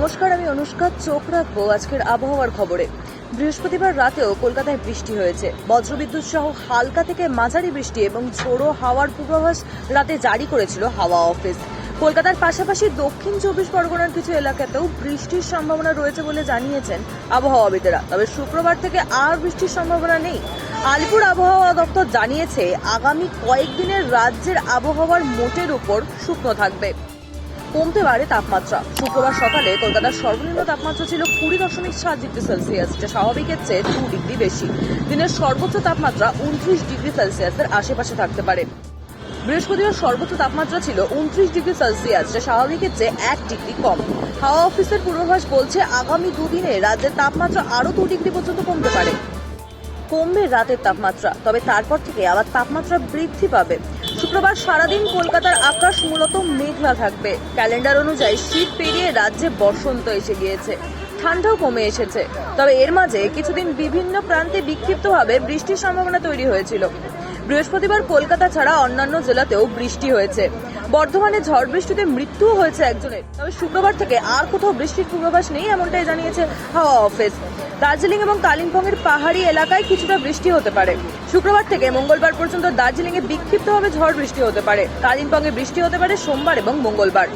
নমস্কার, আমি অনুষ্কা, চোখ রাখব আজকের আবহাওয়ার খবরে। বৃহস্পতিবার রাতেও কলকাতায় বৃষ্টি হয়েছে। বজ্রবিদ্যুৎ সহ হালকা থেকে মাঝারি বৃষ্টি এবং ঝোড়ো হাওয়ার পূর্বাভাস রাতে জারি করেছিল হাওয়া অফিস। কলকাতার পাশাপাশি দক্ষিণ চব্বিশ পরগনার কিছু এলাকাতেও বৃষ্টির সম্ভাবনা রয়েছে বলে জানিয়েছেন আবহাওয়াবিদেরা। তবে শুক্রবার থেকে আর বৃষ্টির সম্ভাবনা নেই। আলিপুর আবহাওয়া দপ্তর জানিয়েছে, আগামী কয়েকদিনের রাজ্যের আবহাওয়ার মোটের উপর শুকনো থাকবে। কমতে পারে তাপমাত্রা। শুক্রবার সকালে কলকাতার সর্বনিম্ন তাপমাত্রা ছিল কুড়ি দশমিক সাত ডিগ্রি সেলসিয়াস, যা স্বাভাবিকের চেয়ে দু ডিগ্রি বেশি। দিনের সর্বোচ্চ তাপমাত্রা উনত্রিশ ডিগ্রি সেলসিয়াসের আশেপাশে থাকতে পারে। বৃহস্পতিবার সর্বোচ্চ তাপমাত্রা ছিল উনত্রিশ ডিগ্রি সেলসিয়াস, যা স্বাভাবিকের চেয়ে এক ডিগ্রি কম। হাওয়া অফিসের পূর্বাভাস বলছে, আগামী দুদিনে রাজ্যের তাপমাত্রা আরও দু ডিগ্রি পর্যন্ত কমতে পারে। কমবে রাতের তাপমাত্রা, তবে তারপর থেকে আবার তাপমাত্রা বৃদ্ধি পাবে। শুক্রবার সারাদিন কলকাতার আকাশ মূলত মেঘলা থাকবে। ক্যালেন্ডার অনুযায়ী শীত পেরিয়ে রাজ্যে বসন্ত এসে গিয়েছে। ঠান্ডাও কমে এসেছে। তবে এর মাঝে কিছুদিন বিভিন্ন প্রান্তে বিক্ষিপ্তভাবে বৃষ্টির সম্ভাবনা তৈরি হয়েছিল। বৃহস্পতিবার কলকাতা ছাড়া অন্যান্য জেলাতেও বৃষ্টি হয়েছে। বর্ধমানে ঝড় বৃষ্টিতে মৃত্যুও হয়েছে একজনের। তবে শুক্রবার থেকে আর কোথাও বৃষ্টির পূর্বাভাস নেই এমনটাই জানিয়েছে হাওয়া অফিস। দার্জিলিং এবং কালিম্পংয়ের পাহাড়ি এলাকায় কিছুটা বৃষ্টি হতে পারে। শুক্রবার থেকে মঙ্গলবার পর্যন্ত দার্জিলিংয়ে বিক্ষিপ্তভাবে ঝড় বৃষ্টি হতে পারে। কালিম্পংয়ে বৃষ্টি হতে পারে সোমবার এবং মঙ্গলবার।